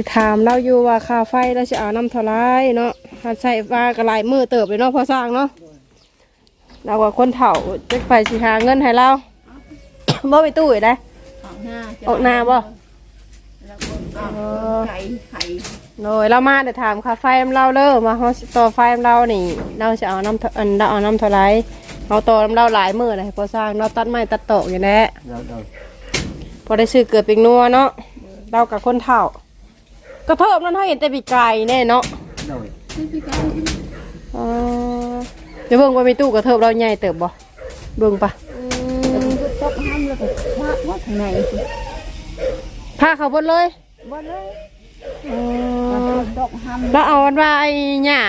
สิถามเราอยู่ว่าค่าไฟเราจะเอาน้ำเท่าไรเนาะถ้าใส่ว่ากระลายมือเติบเลยเนาะพอสร้างเนาะเราว่าคนเฒ่าจะไปสิหาเงินให้เรา บ่ไปตู้อีกได้ออกหน้าจะออกหน้าบ่แล้วก็เอาไข่ไข่โดยเรามาเดี๋ยวถามค่าไฟน้ำเราเด้อมาเฮาสิต่อไฟน้ำเรานี่ เราจะเอาน้ำเท่าอันเราเอาน้ำเท่าไรเอาต่อน้ำเราหลายมือเลยพอสร้างเราตัดไม้ตัดโตะอยู่แน่เดี๋ยวเดี๋ยวพอได้ซื้อเกิดเป็นนัวเนาะเรากับคนเฒ่า ก็เทิบนั่นเฮาเห็นแต่ปีกไก่แน่เนาะเดี๋ยวที่พี่ไก่อ๋อเดี๋ยวเบิ่งว่ามีตู้กระเทิบเราใหญ่เติบบ่เบิ่งปะแล้วมันก็ตกห้ามแล้วก็ว่าว่าข้างในพาเขาบดเลยว่าเลยอ๋มันอก็ตกห้ามแล้วเอาอันว่าไอ้หญ้า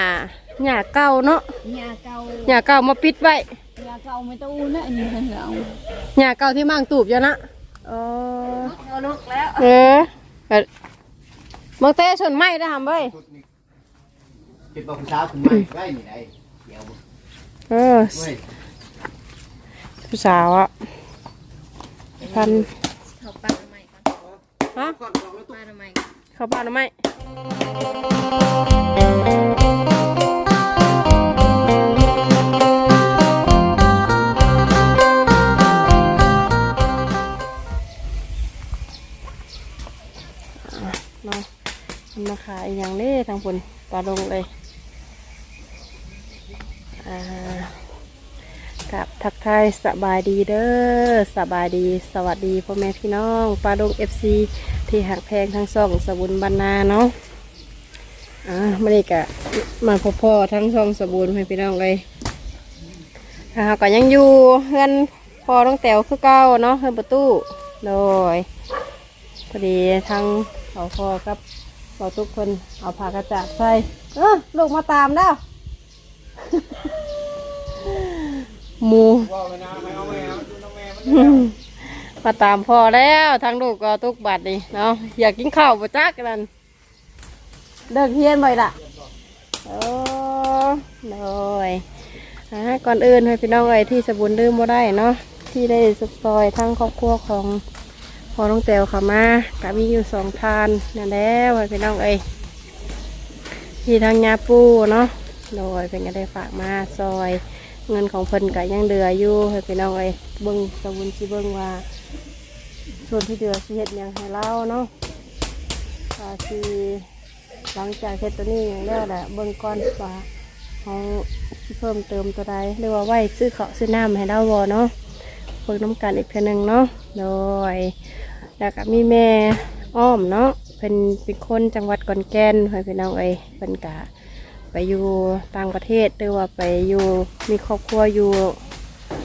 หญ้าเก่าเนาะยาเก่าหญ้าเก่ามาปิดไว้ยาเก่าไม่ต้องอู้นะอันนี้ท่านเราหญ้าเก่าที่มั่งตูบอยู่นะอ๋อเอาลูกแล้วเออเออ มองเต้ชนไม้ได้ทำเว้ยชุดนี้คิดว่าผู้สาวคุณไม่ได้นี่ไหนเดี๋ยวเออเว้ยผู้สาวอะพันเขาปลาทำไมก่อนฮะก่อนลองแล้วปลาทำไมเขาบ้านหรือไม่อะเนาะมั นมาขายอย่างนี้ทางผลปลาลงเลยกับทักทายสบายดีเด้อสบายดีสวัสดีพ่อแม่พี่น้องปลาดงเอฟซีที่หักแพงทั้งสองสบุนบรรณาเนาะอ่าไม่ได้กะมาพบพ่อทั้งสองสบุนให้พี่น้องเลยอ่าก็ยังอยู่เพื่อนพอต้องแต๋วคือเก้าเนาะเพื่อนประตูโดยพอดีทางเขาพอกับ เราทุกคนเอาผ้ากระจาดใส่เออลูกมาตามแล้วหมูมาตามพ่อแล้วทางลูกก็ทุกบัดนี่เนาะอยากกินข้าวประจักกันเดิกเฮียนบ่อยล่ะโอ้โดยอ่าก่อนอื่นให้พี่น้องเอ้ยที่สบุนลืมบ่ได้เนาะที่ได้สุดซอยทั้งครอบครัวของ อน้องแตวเขามาก็มีอยู่สองทานนั่นและไว้พี่น้องเอ้ยที่ทางยาปูเนาะโดยเป็นก็ได้ฝากมาซอย เงินของเพิ่นก็ยังเดืออยู่ให้พี่น้องเอ้ยเบิ่งสมุนสิเบิ่งว่าส่วนที่เดือสิเฮ็ดยังให้เราเนาะก็สิหลังจากเฮ็ดตัวนี้อย่างแล้วแหละเบิ่งก่อนว่าเขาเพิ่มเติมตัวใดหรือว่าไว้ซื้อเขาซื้อน้ำให้เราบ่เนาะเบิ่งน้ำกันอีกเทื่อหนึงเนาะโดย แล้วก็มีแม่อ้อมเนาะเป็นเป็นคนจังหวัดขอนแก่นให้พี่น้องเอ้ยเป็นกะไปอยู่ต่างประเทศหรือว่าไปอยู่มีครอบครัวอยู่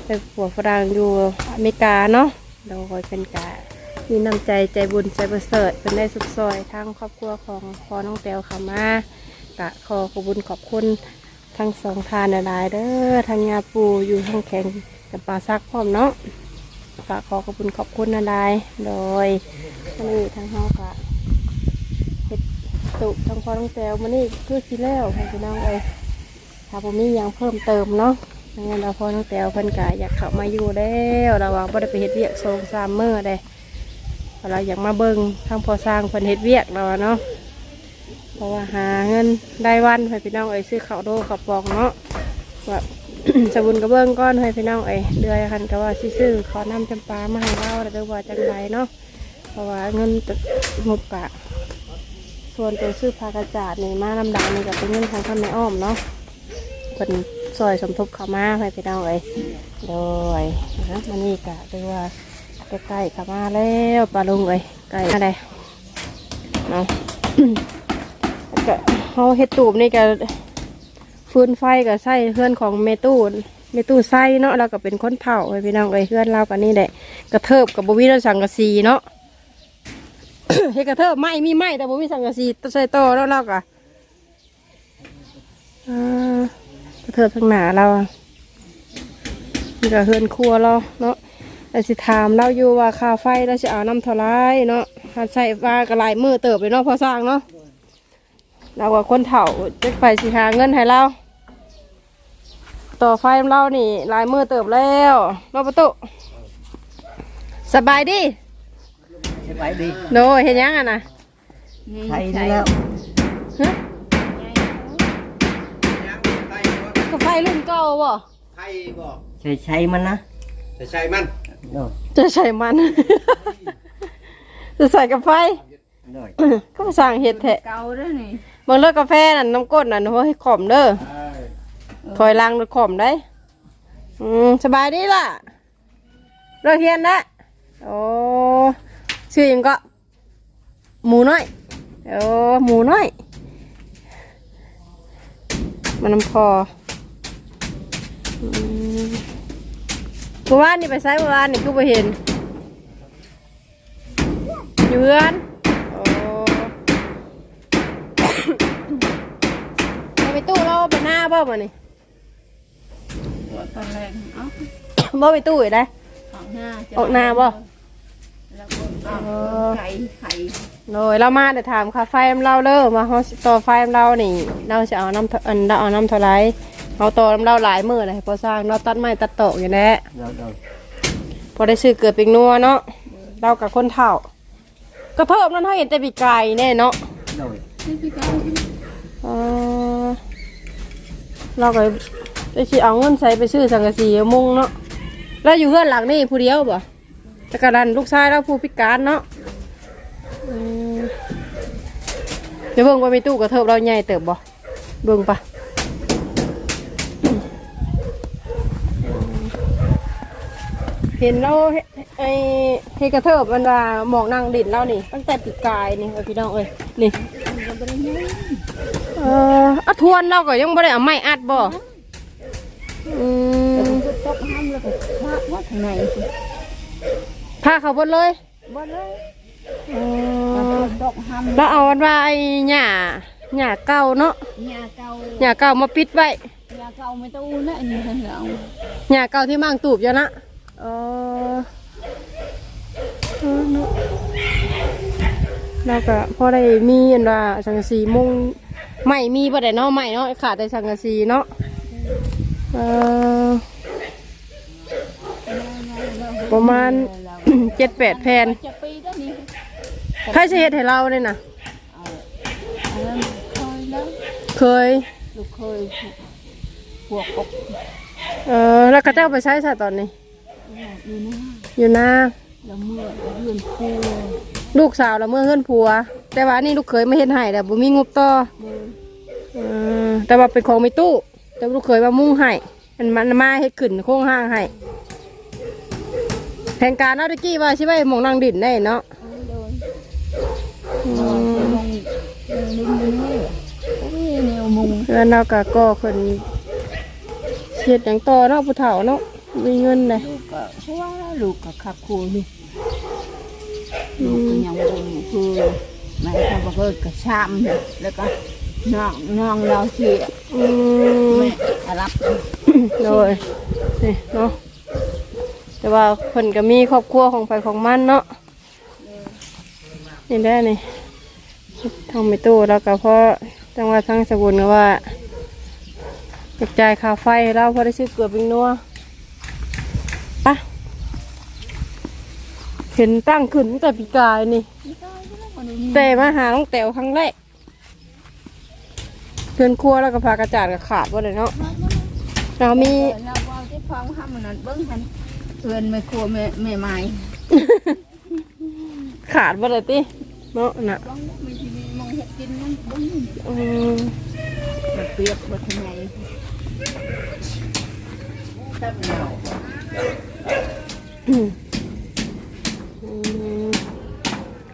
เป็นผัวฝรั่งอยู่อเมริกาเนาะโดยเป็นกะมีน้ำใจใจบุญใจประเสริฐเป็นได้สุดซอยทั้งครอบครัวของพ่อน้องแตวเขามากะขอขอบคุญขอบคุณทั้งสองทานหลายเด้อทางยาปูอยู่ห้องแข็งกับปลาซักพร้อมเนาะ กขอขอบคุณขอบคุณนะได้โดยนนี่ทางเฮากะเห็ดตุทางพอต้งแซวมันนี่คือสิแล้วพี่น้องเอ้ยถ้าผมมียังเพิ่มเติมเนาะงนั้นเราพอต้องแซวเพิ่นกะอยากเข้ามาอยู่แล้วเราว่าบ่ได้ไปเฮ็ดเวียกโซงสามเมื้อเด้เราอยากมาเบิ่งทางพอสร้างเพิ่นเฮ็ดเวียกเราเนาะเพราะว่าหาเงินได้วันให้พี่น้องเอ้ยซื้อข้าวโดข้าวปองเนาะว่า สบุนกระเบื้องก้อนให้พี่น้องเอ้เดือยคันก็ว่าซื้อขอน้ำจำปามาให้เราหรือว่าจังไรเนาะเพราะว่าเงินงบกะ ส่วนตัวซื้อพากระจาดนี่มาลำดังนี่ก็เป็นเงินของท่านแม่อ้อมเนาะเป็นซอยสมทบเขามาให้พี่น้องเอ้โดยนะมันนี่กะเรียกว่าใกล้ๆเขามาแล้วปลาลุงเอ้ยใกล้อะไรเนาะก็เขาเฮ็ดตูบนี่ก็ ฟืนไฟกับไส้เพื่อนของเมตูเมตู้ไส้เนาะเราก็เป็นคนเผาไปพี่น้องเอ้ยเพื่อนเรากันนี่แหละกระเทิบกับบวิเราสังกะสีเนาะเฮกระเทิบไม่มีไม่แต่บวิสังกะสีใส่โตแล้วเราก็อ่ากระเทิบทางหนาเรานี่ก็เฮือนครัวเราเนาะแต่สิถามเราอยู่ว่าค่าไฟเราจะเอาน้ำเท่าไรเนาะถ้าใส่ฟ้ากระลายมือเติบไปเนาะพอสร้างเนาะเราว่าคนเฒ่าจะไปสิหาเงินให้เรา ต่อไฟเรานี่ลายมือเติบแล้วรอบประตูสบายดีสบายดีโดยเห็นยังอะนะใช้แล้วฮะยังไข่บ่กาแฟรุ่นเก่าบ่ไข่บ่ใช้ใช้มันนะใส่ใช่มันโดยจะใส่มันจะใส่กาแฟโดยก็มาสั่งเห็ดแทะเก่าเด้อนี่บางเลิกกาแฟนั่นน้ำก้นนั่นเฮ้ยขอมเด้อเอ้ย ถอยหลังรถขอมได้ อืมสบายดีล่ะเลิกเฮียนละโอ้ชื่อยังก็ หมูน้อยโอ้หมูน้อย มันน้ำพออืมเมื่อวานนี่ไปไซเมื่อวานนี่คือไปเห็นอยู่เรือนโอ้ไปตู้เราไปหน้าบ่มานี่หัว ตอนแรกเอ้าบ่ไปตู้อีกได้ ออกหน้าจะออกหน้าบ่ แล้วก็เอาไข่ไข่โดยเรามาเดี๋ยวถามค่าไฟน้ำเราเด้อมาเฮาสิต่อไฟน้ำเรานี่ เราจะเอาน้ำเท่าอันเราเอาน้ำเท่าไหรเอาต่อน้ำเราหลายมื้อเลยพอสร้างเราตัดไม้ตัดโต๊ะอย่างนี้โดยโดยพอได้ซื้อเกิดเป็นนัวเนาะเรากับคนเฒ่าก็เพิ่มนั่นให้เห็นแต่ปีกายแน่เนาะโดยนี่พี่เก่าเออเราก็ ได้สิเอาเงินใส่ไปซื้อสังกะสีมุงเนาะแล้วอยู่เพื่อนหลังนี่ผู้เดียวบ่แต่กระดันลูกชายเราผู้พิการเนาะอืมเดี๋ยวเบิ่งว่ามีตู้กระเทิบเราใหญ่เติบบ่เบิ่งปะเห็นเราเฮไอ้เฮกระเทิบมันว่าหมอกนางดินเรานี่ ตั้งแต่ปีกายนี่เอ้ยพี่น้องเอ้ยนี่เอออะทวนเราก็ยังไม่ได้เอาไม้อัดบ่ อืมตกห้ามแล้วก็พระว่าข้างในพาเขาบนเลยบ่เลยเออตกห้ามแล้วเอาอันว่าไอ้หญ้าหญ้าเก่าเนาะยาเก่าหญ้าเก่ามาปิดไว้ยาเก่าไม่ต้องอุ่นนะอันนี้เพิ่นเอาหญ้าเก่าที่มั่งตูบอยู่นะเออเออเนาะแล้วก็พอได้มีอันว่าสังกะสีมุงไม่มีบ่ได้เนาะไม่เนาะขาดแต่สังกะสีเนาะเออ ประมาณเจ็ดแปดแผ่นจะปีแล้วนี่ใครจะเฮ็ดให้เราเนี่ยนะอันนั้นเคยแล้วเคย ลูกเคยพวกกบเออแล้วก็เจ้าไปใช้ใช่ตอนนี้ อยู่นะอยู่นาแล้วเมื่อเดือนคูลูกสาวเราเมื่อเฮือนผัว แต่ว่าอันนี่ลูกเคยไม่เฮ็ดให้แต่บ่มีงบต่อเออแต่ว่าเป็นของไม่ตู้ แต่ลูกเคยมามุ่งให้มันมันมาเฮ็ดขึ้นโค้งห้างให้แผนการเอาตะกี้ว่าใช่ไหมมองนางดินได้เนาะโดนอืมมองลิ้นนี่โอ้ยแนวมุงแล้วเราก็ก่อขึ้นเฮ็ดหยังต่อเนาะผู้เฒ่าเนาะมีเงินเลยลูกก็เพราะว่าลูกก็ขับครูนี่ลูกก็ยังบุญคือแม่เขาบอกว่าก็ช้ำเนี่ยแล้วก็ น้องน้องเราเสียอืมแม่รับโดยนี่เนาะแต่ว่าเพิ่นก็มีครอบครัวของไฟของมันเนาะนี่ได้นี่ทางไม่ตู้แล้วก็เพราะจังหวัดทางสกุลก็ว่ากระจายค่าไฟให้เราเพอได้ซื้อเกลือเป็นนัวปะเห็นตั้งขึ้นตั้งแต่ปีกายนี่ แต่มาหาน้องแต๋วครั้งแรก เพื่อนครัวแล้วก็พากระจาดกับขาดว่าเลยเนาะเรามีเราว่าที่ฟังห้ามมันนั่นเบิ้งหันเพื่อนไม่ครัวแม่แม่ไม้ขาดบ่ได้ติเนาะน่ะบ้องไม่ที่มีมองเห็ดกินมันเบิ้งอืมแบบเปียกบดไงอืม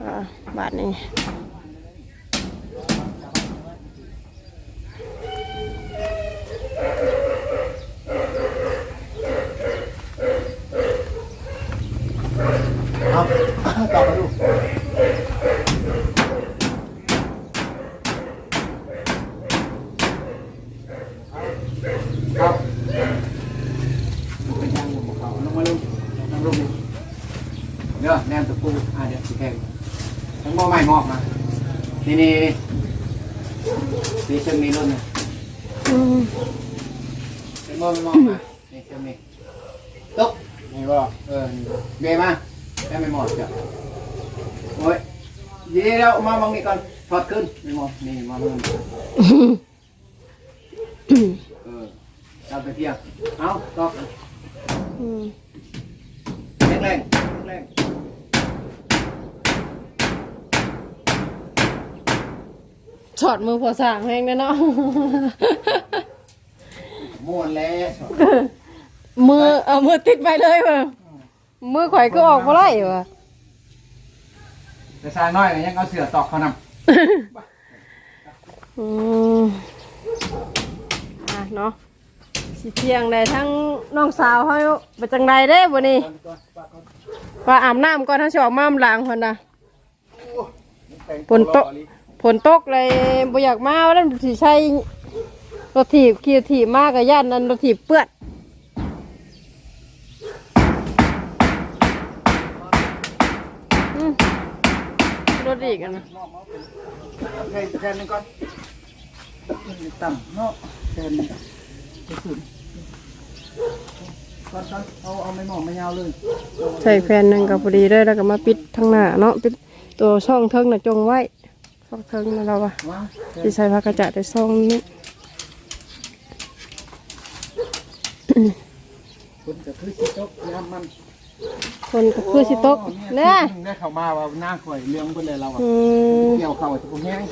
อะบาทนี้ เอาต่อไปดูเอายังบ่เข้าลงมาลงลงลงเด้อแนมตะปูอ่าเดี๋ยวสิแพงทั้งบ่ใหม่มอกมานี่นี่นี่เชิงนี้รุ่นน่ะ มทั้งมอกมานี่เชิงนี้ตุ๊กนี่บ่เออนี่เบมาแม่ไม่หมดจ้ะโอ้ยเดี๋ยวมามองนี่ก่อนทอดขึ้นนี่มองนี่มาลงเออเราไปเที่ยวเอาตอกแรงแรงแรงถอดมือพอสางแห้งแล้วเน ม้วนแล้วมือเอามือติดไปเลยเว้ยมือข่อยก็ออกมาไล่วะแต่ชายน้อยก็ยังเอาเสือตอกเขานำอืมอะเนาะสิเที่ยงได้ทั้งน้องสาวเขาไปจังใดเด้บ่นี่ว่าอาบน้ำก่อนถ้าชออกมาล้างคนน่ะฝนตก ฝนตกเลยบ่อยากมาว่านั่นสิใช้ รถถีบขี่ถีบมากกับย่านนั้นรถถีบเปื้อนอืมรถอีกอันนะแค่แค่นึงก่อนต่ำเนาะแค่นึงจะขึ้นก่อนก่อนเอาเอาไม่หมองไม่ยาวเลยใส่แผ่นหนึ่งกับพอดีเลยแล้วก็มาปิดทั้งหน้าเนาะปิดตัวช่องเทิงน่ะจงไว้ช่องเทิงนะเราอะว้าที่ใช้พักกระจะได้ช่องนี้ คุณก็คือสิตกยามมันคนก็คือสิตกเนี่เนี่ยยได้เข้ามาว่าหน้าข่อยเลี้ยงเพิ่นเลยเราอะอืมเกี่ยวเข้าจะผมแห้ง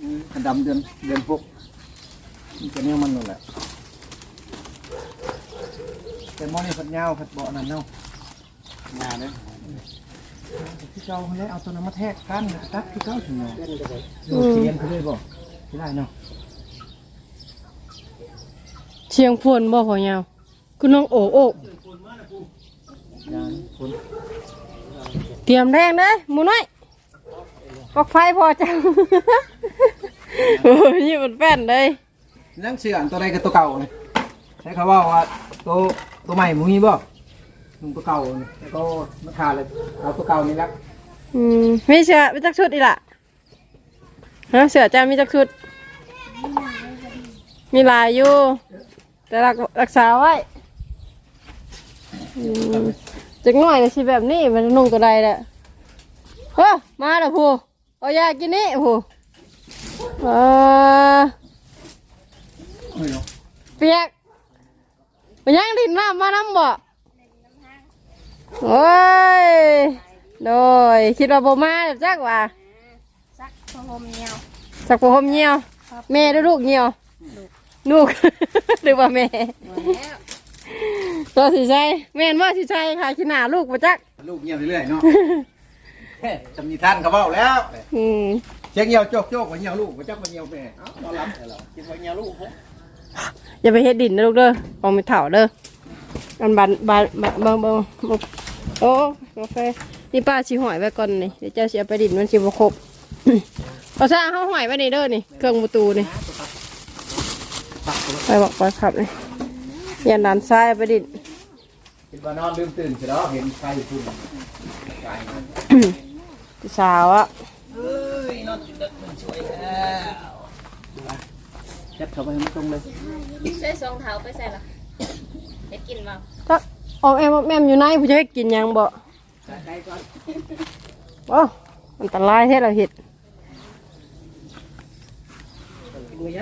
อืมกระดำเดือนเดือนพวกนี่จะเนี่ยมันนั่นแหละแต่หมอนี่ผัดยาวผัดเบาะนั่นเนาะงานเนี่ยที่เจ้าเขาเลยเอาตัวนั้นมาแทกกันตัดที่เก้าถึงเนาะโยเสียนเขาเลยบอกไม่ได้เนาะ เชียงพวนบ่พอยาวคือน้องโอโอกยานคนเตรียมแรงเด้อหมูน้อยปลักไฟพอจังโอ้ยนี่มันแป้นเลยนั่งเสืออันตัวใดกับตัวเก่าเลยใช้คำว่าว่าตัวตัวใหม่มึงมีบ่มึงตัวเก่าเนี่ยแล้วก็มาขาดเลยเอาตัวเก่านี่ละอืมมีเสือมีจักชุดอีกล่ะฮะเสือจ้ามีจักชุด มีหลายอยู่ แต่รักรักษาไว้อืมจักหน่อยนะสิแบบนี้มันนุ่งตัวใดแหละเฮ้อมาแล้วพูเอายากินนี่พูเออไม่หรอกเปียกมันยังดินน้ำมาน้ำบ่โอ้ยโดยคิดว่าบ่มาจักว่าซักพรมเนียวสักพหมเหี่ยวแม่หรือลูกเหี่ยว ลูก หรือว่าแม่แล้วตัวสิใช่แม่นว่าสิใช่ค่ะขี้หน้าลูกมาจักลูกเงียบเรื่อยๆเนาะจำนีท่านเขาเบ้าแล้วอืมเช็คเงียวโจกโจกว่าเงียวลูกว่าจักว่าเงียวแม่เอ้าเรารับแต่เราคิดว่าเงียวลูกเฮ้ยอย่าไปเฮ็ดดินนะลูกเด้อเอาไปเถาเด้ออันบานบานบานเบิ่งเบิ่งเบิ่งโอ้กาแฟนี่ป้าสิหอยไว้ก่อนนี่เดี๋ยวเจ้าสิเอาไปดินมันสิบ่ครบเอาซะเฮาหอยไว้นี่เด้อนี่เครื่องประตูนี่ ไปบอกไปขับเลยยันด้านซ้ายไปดินคิดว่านอนลืมตื่นเสร็จแล้วเห็นใครอยู่ทุ่นไกลนะพี่สาวอะเอ้ยนอนจุดเด็กมันสวยแล้วจัดเข้าไปให้มันตรงเลยใส่สองเท้าไปใส่ละจะกินบ่ก็ออกแอมออกแอมอยู่ไหนผู้จะให้กินหยังบ่ใกล้ก่อนโอ้อันตรายแท้เราเห็ดกินไปเย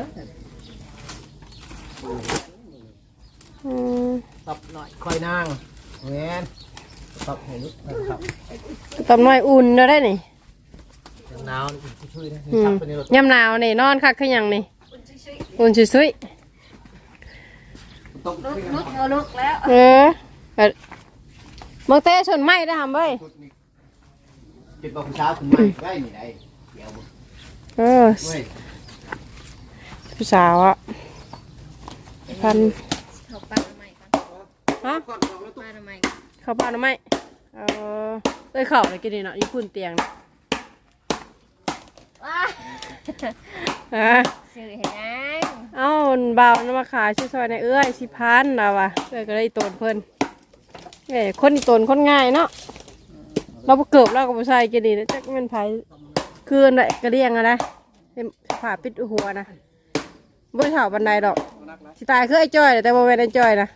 อะอืมตับหน่อยคอยนางแงนตับให้ลูกครับตำน้อยอุ่นเด้อได้นี่ยังหนาวนี่ช่วยๆนะอืซัมบไปในรถยามหนาวนี่นอนคักคือหยังนี่ อุ่นซุยต้องลุกลุกเอาลุกแล้วๆเออเออมองเต้ชนไม้ได้ทำเบ้ยจุดบอกคุณเช้าคุณไม่ได้นี่ได้เดี๋ยวเออเว้ยพี่สาวอะ พันเขาปลาทำไมกันฮะปลาทำไมเข้าบ้านหรือไม่เออเอ้ยเข่าเลยกินนี่เนาะญี่ปุ่นเตียงนะว้าอะสื่อเห็นยังเอ้าเบาน้ำมาขายชื่อซอยในเอื้อยสิพันเราว่ะเอ้ยก็ได้ตนเพิ่นเอ้ยคนอีตนคนง่ายเนาะเราบ่เกิบเราก็บ่ใส่กินดีนะจักแมันไผคืนได้กระเดียงอะนะเป็นผ้าปิดหัวนะบ่ได้เฒ่าบันไดดอก สิตายคือไอ้จ้อยแต่บ่แม่นไอ้จ้อยนะ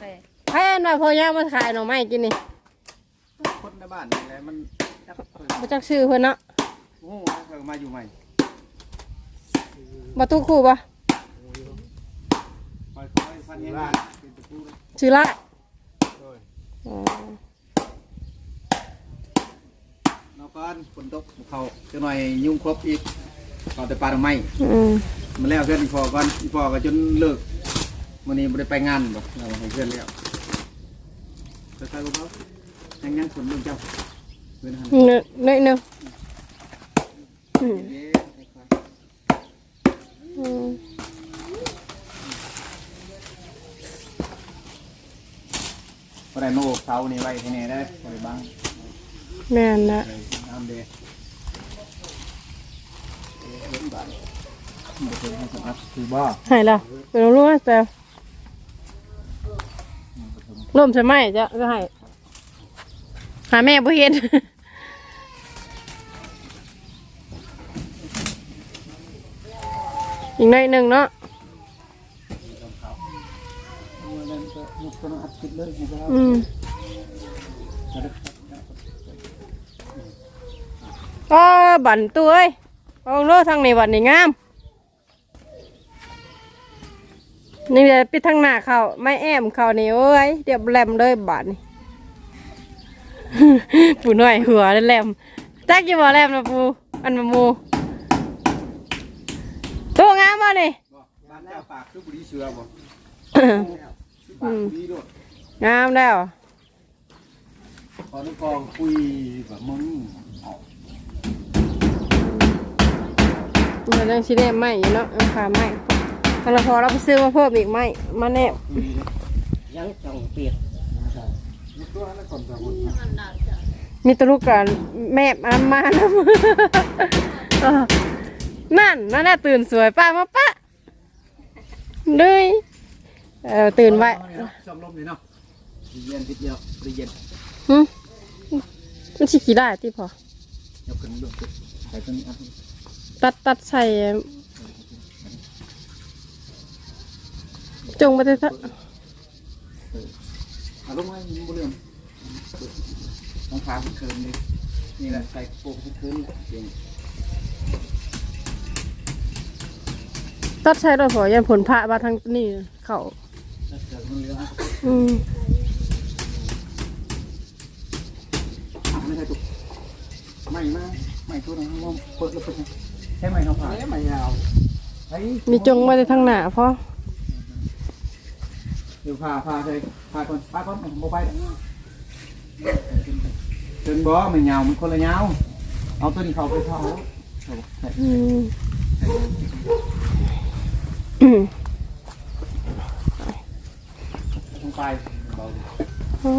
ไปแพ้น่ะพอย่างมาขายหน่อไม้กินนี่คนในบ้านนี่แหละมันบ่จักชื่อเพิ่นเนาะโอ้เพิ่งมาอยู่ใหม่ประตูคู่ปะคอยคอยพันยังไงเป็นตะปูเลยชื่อละโดยอ๋อเราก่อนฝนตกเขาจะหน่อยยุ่งครบอีก เขาแต่ปลาทำไมอืมมันแล้วเพื่อนอีพอก่อนอีพอก็จนเลิกวันนี้ไม่ได้ไปงานบ่เราให้เพื่อนแล้วจะใครกับเขายังยังสนเรื่องเจ้าเพื่อนหันเนยเนยหนึ่งอืมเย้ไอ้ควายอืมพอได้โน่เสานี่ไว้ที่นี่ได้บริบังแม่นนะเลยน้ำเดย์เล่นบาทบ่เคยให้สมัครคือบ่หายแล้วเป็นรู้ว่าแต่ร่มใช่ไหมจะจะให้หาแม่บ่เห็นอีกหน่อยหนึ่งเนาะวันนั้นก็ยุกตัวอัดติดเลยนะครับอืมก็บันตัวเอ้ยเอาโลทางนี้บันนี่งาม นี่เดี๋ยวปิดทางหน้าเขาไม่แอมเขานี่โอ้ยเดี๋ยวแหลมเลยบาดนี่ ปูหน่อยหัวแหลมจักกี่บ่แหลมนะปูอันมามูตัวงามมานี่บ้านเจ้าปากคือบุรีเสือบ่อืมปากบุรีด้วยงามแล้วพอนึกพอคุยแบบมึงออกมันยังชิได้ไหมอยู่เนาะเอาขาไหม พอเราพอเราไปซื้อมาเพิ่มอีกไหมมาแน่คุยเลยยังต้องเปียกยุกตัวแล้วก่อนจะหมดมีแตลูกกันแม่อามานะเออนั่นนั่นแหละตื่นสวยป้ามาป้าเลยเออตื่นไว้ชมลมนี่เนาะเย็นติดเดียวปรีเย็นหึมันชิขี่ได้ที่พอยกขึ้นยกขึ้นใส่ตัวนี้อะตัดตัดใส่ จงมาเถอะเอาลงมายิงบุเรื่องต้องพาขึ้นเคินเลยนี่แหละใส่โป่งขึ้นเคินเก่งตัดใส่รถพอยันผลพระมาทางนี่เขาแล้วเกิดมันเหลืออะอืมไม่ใช่ตุกไม่มาไม่ตัวนั้นว่าเปิดแล้วเปิดใช่ไหมเขาผ่าไม่ยาวไอ้มีจงมาแต่ทางหน้าพอ เดี๋ยวพาพาเลยพาคนพาคนโมไปเดินบ่มันยาวมันคนละยาวเอาตัวนี้เขาไปเผาเอาใส่อืมอืมลงไปเบาโอ้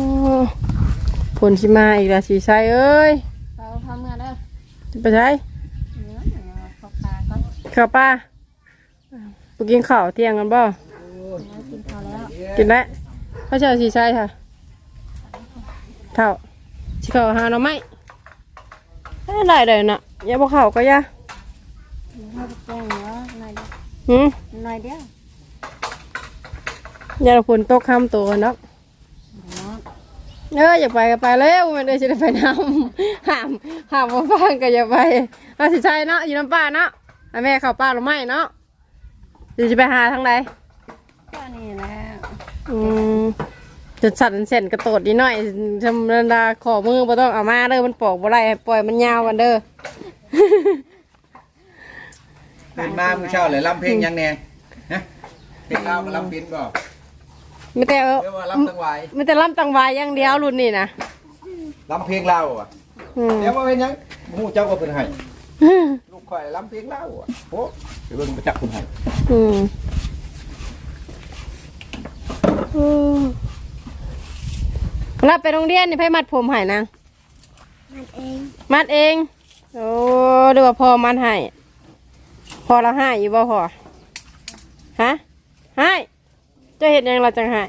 ผลชิมาอีกแล้วสีใสเอ้ยเราทำงานแล้วจะไปใช้เนื้อเขาปลาก็ข้าวป้าไปกินข้าวเที่ยงกันบ่กินข้าวแล้ว กินแล้วพระเจ้าสีใสค่ะเท่าสิเข้าหาหน่อไม้เอ้ยได้เลยนะอย่าบอกเข้าก็อย่าเขาแกงเนื้อหน่อยหืมหน่อยเดียวอย่าฝนตกข้ามตัวกันเนาะเอออย่าไปก็ไปแล้วมันเลยจะได้ไปน้ำห้ามห้ามว่าฟังก็อย่าไปเราสิใช่เนาะอยู่น้ำป้าเนาะให้แม่เข้าป้าหรือไม่เนาะเดี๋ยวจะไปหาทางใดก็นี่แหละ อืมจุดสั่นเส้นกระโตดนิดหน่อยธรรมดาขอมือบ่ต้องเอามาเด้อมันปอกบ่ไรปล่อยมันยาวกันเด้อ เป็นมาเมื่อเช้าเลยลำเพลงยังแน่ฮะเพลงเราวมาลำเป็นบ่ไม่แต่เออเรียกว่าลำตังไหวไม่แต่ลำตังวายอย่างเดียวรุ่นนี้นะลำเพลงเราวอะอืมเดี๋ยวมาเป็นหยังหมูเจ้าก็เป็นไห้ลูกข่อยลำเพลงเราวอะโอ้เดี๋ยวเบิ่งมาจับคุณไห้อืมอืม รับไปโรงเรียนนี่ไพ่มัดผมให้นางมันเอง มัดเอง โอ้ดูว่าพอมัดให้ พอเราให้อยู่บ่พอฮะให้เจะเห็นยังเราจังให้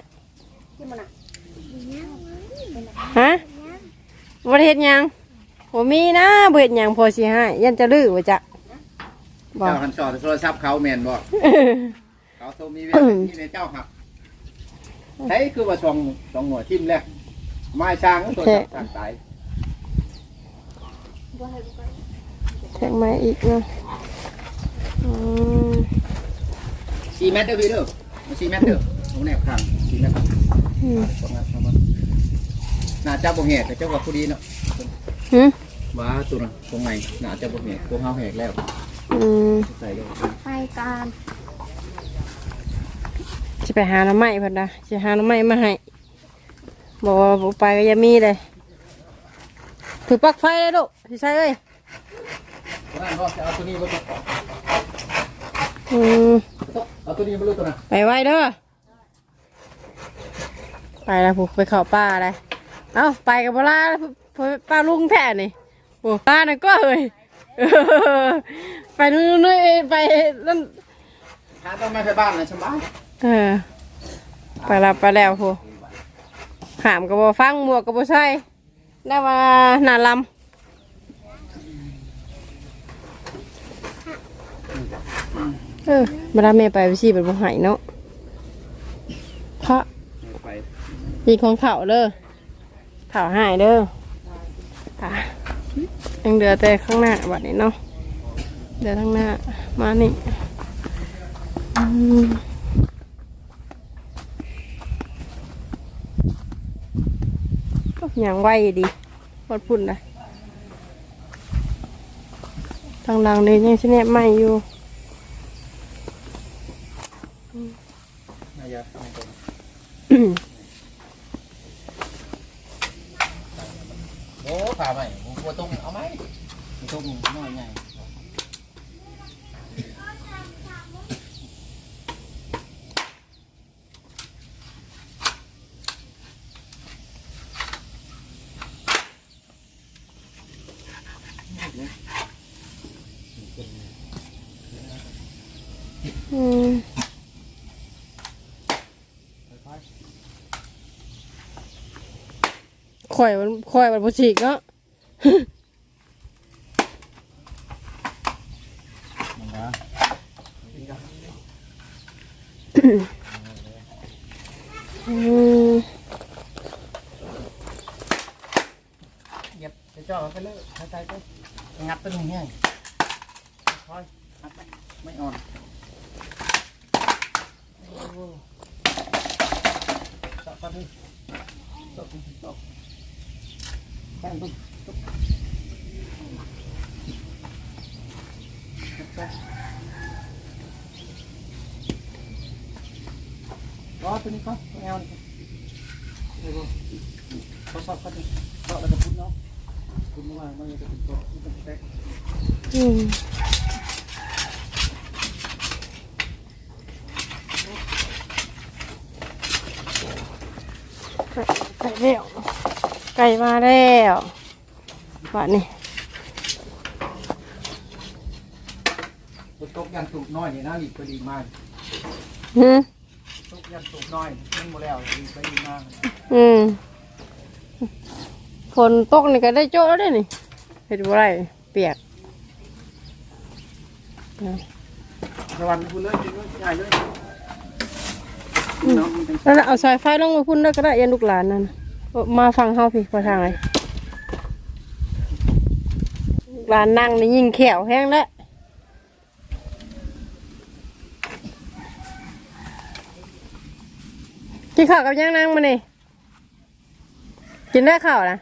ที่มันอะฮะบ่ได้เห็นยังบ่มีนะบ่เห็นยังพอสิให้ยันจะลื้อว่าจะบ่เจ้าหันสอดโทรศัพท์เขาแมนบ่เขาโทรมีเวลาที่ในเจ้าหัก ใช่คือว่าสองสองหน่วยทิมแรกไม้ช้างตัวจับช้างตายแทงไม้อีกเนาะอืมสี่เมตรเด้อพี่เด้อมาสี่เมตรเด้อตรงแนบข้างสี่เมตรอืมสองนัดสองนัดน่าจะบ่แหกแต่เจ้าว่าผู้ดีเนาะหืมว้าตัวน่ะตรงไหนน่าจะบ่แหกพวกเฮาแหกแล้วอืมใส่เลยไปการ จะไปหาหน้ำไม้เพิ่นนะจะหาหน้ำไม้มาให้บอกว่าบ่ไปก็อยังมีเลยถือปลั๊กไฟเลยลูกสิใช่เอ้ยนั่นก็จะเอาตัวนี้บ่ตกอืมเอาตัวนี้บ่รู้ตัวน่ะไปไว้เด้อไปแล้วผูกไปเข้าป่าเลยเอ้าไปกับโบราณป้าลุงแท้นี่โอ้ป้าน่ะก็เฮ้ยเออไปนู่นนู่นไปนั่นหาต้องไม่ไปบ้านนะสบาย เออไปแล้วไปแล้วพูหามกับบฟังหมวกกับบใส่ได้มาหนาลำเออเวลาแม่ไปไปสิเป็นบ่หายเนาะพระไปยีของเขาเด้อเขาหายเด้อค่ะยังเหลือแต่ข้างหน้าบัดนี้เนาะเหลือข้างหน้ามานี่ อย่างไวดีพอดพุ่นนะทางหลังเลยยังชแนะไม่อยู่ นายาไม่ตรงโอ้ผ่าไหมผมกลัวตรงเอาไหมตรงน้อยใหญ่ อืม ข่อยมันข่อยมันบ่ฉีกเนาะ มันว่า อืม เหยียบจะจ่อไปเลยหายใจไปงัดตัวนี้แห้งค่อยงัดไปไม่อ่อนจับไปดิจับจับแข้งตุ๊บตุ๊บ รอตัวนี้ก่อนเอานี่เดี๋ยวทดสอบกันดิทดสอบแล้วก็พุ่นเนาะพุ่นมามันจะติดตัวมันแตกอืมไก่แล้วไก่มาแล้วบัดนี้ตกยัน ตูกน้อยนี่นะรีบไปรีมาหืมตกยันตูกน้อยมันหมดแล้วรีบไปรีมาอืมฝนตกนี่ก็ได้โจ้แล้วเด้นี่เห็ดบ่ไรเปียกสวรรค์คุณเลยจริงเลยใหญ่เลยเนาะมันเป็นแล้วเอาสายไฟลงไปพุ่นได้ก็ได้ยันลูกหลานนั่นมาฟังเฮาพี่พอทางไหนลูกหลานนั่งนี่ยิงแขวแห้งแล้ว กินข้าวกับย่างนั่งมานี่กินได้ข้าวนะ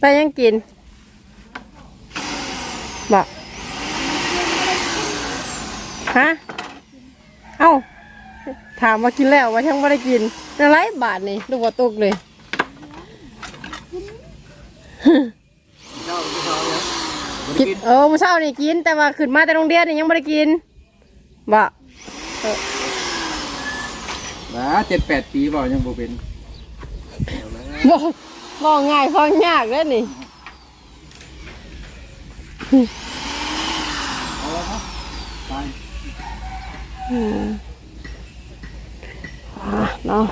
แต่ยังกินบะฮะเอ้าถามว่ากินแล้วว่าช่างไม่ได้กินอะไรบาทนี่ดูว่าตกเลยเจ้าที่เขาเนี่ยกินเออมื่อเช้านี่กิน แต่ว่าขึ้นมาแต่โรงเรียนนี่ยังไม่ได้กินบะ นะเจ็ดแปดปีบ่ยังบ่เป็นบอกบอกง่ายฟังยากเลยนี่เอาแล้วครับไปอืมอะเนาะ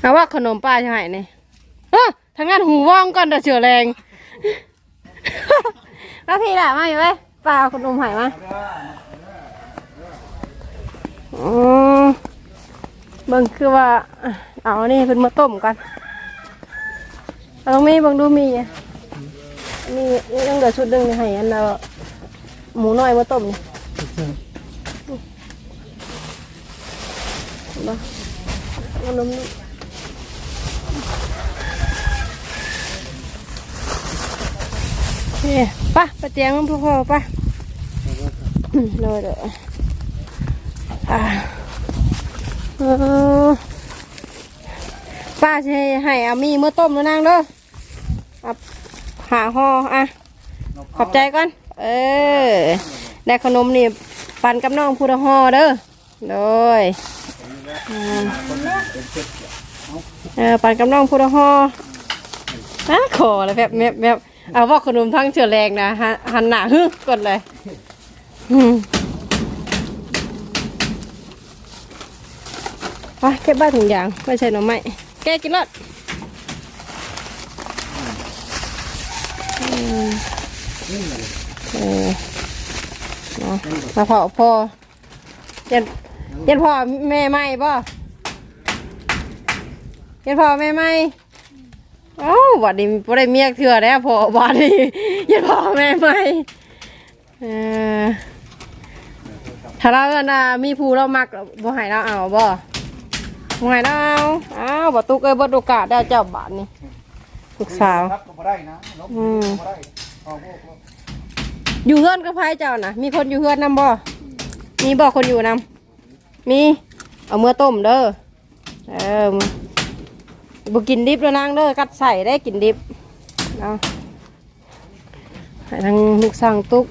เอาว่าขนมป้าจะให้นี่เออทางนั้นหูว่องก่อนแต่เสือแรง แล้วพี่ล่ะมาอยู่ไหม ป้าเอาขนมหายมาอืมเบิ่งคือว่า เอาอันนี่เป็นมาต้มกันเอาตรงนี้เบิ่งดูมีอะนี่ยังเหลือชุดหนึ่งให้อันเราหมูน้อยมาต้มนี่เห็นปะเอานมนี่ ป่ะไปเตียงมันพ่อๆปะเลยเด้ออ่าเออป้าจะให้อามีเมื่อต้มแล้วนางเด้อหาห่ออะ ขอบใจก่อน เออ ได้ขนมนี่ปันกับน้องพูดห่อเด้อโดยอ่าเออปันกับน้องพูดห่ออะขอเลยแบบแบบแบบ เอาว่าขนมทั้งเฉลแรงนะหันหันหน้าฮึกดเลยอืมไปเก็บบ้านถุงยาง ไม่ใช่หน่อไม้แกกินรถอืมเออเนาะมาพอพอยันยันพ่อแม่ไหมป่ะยันพ่อแม่ไหมเอ้าวัดนี้บ่ได้เมียเถื่อแล้วพอวัดนี้ยันพ่อแม่ไหมเออถ้าเราเอิ้นว่ามีผู้เรามักบ่ให้เราเอาบ่ไงเราอ้าวบตุกเอ้ยบตุกาได้เจ้าบาทนี่ลูกสาวครับก็บ่ได้นะนกอืมบ่ได้เอาพวกอยู่เฮือนกับไผเจ้านะมีคนอยู่เฮือนนำบ่มีบ่คนอยู่นำมี เอาเมื่อต้มเด้อเออ บ่กินดิบแล้วนางเด้อกัดใส่ได้กินดิบเอาให้ทางลูกสร้างตุก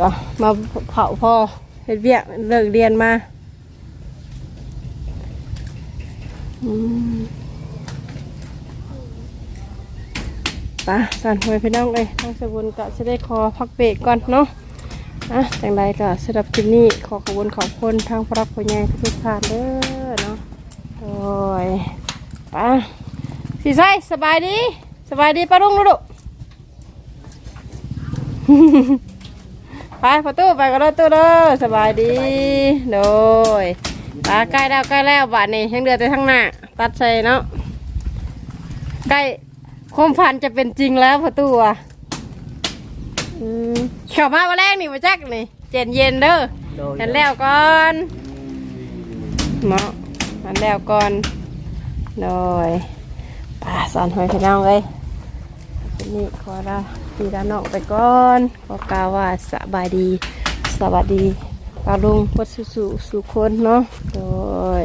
ก็มาเผาพ่อเฮ็ดเวียกเลิกเรียนมาอืมปะสันหวยพี่น้องเลยทางสบุนก็จะได้ขอพักเบรกก่อนเนาะอะแต่งใดก็สำหรับคลิปนี้ขอขอบคุณขอบคุณทางพระรักผู้ใหญ่ทุกท่านเด้อเนาะโอ้ย ปะสีใสสบายดี สบายดีปะลุงลูกไปประตูไปกันเลยตู้เด้อสบายดีโดยปาใกล้แล้วใกล้แล้วบาทนี้ยังเดือแต่ทั้งหน้า ตัดใส่เนาะใกล้ความฝันจะเป็นจริงแล้วประตูอะอืมเข่ามาวันแรกนี่มาแจ็คนี่เจนเย็นเด้อโดยกันแล้วก่อนเนาะกันแล้วก่อน โดยป่าสอนหอยพี่น้องเลยทีนี้ขอลาพี่ลาน้องไปก่อนขอกล่าวว่าสบายดีสวัสดีปาลุงพดสุสุสุคนเนาะโดย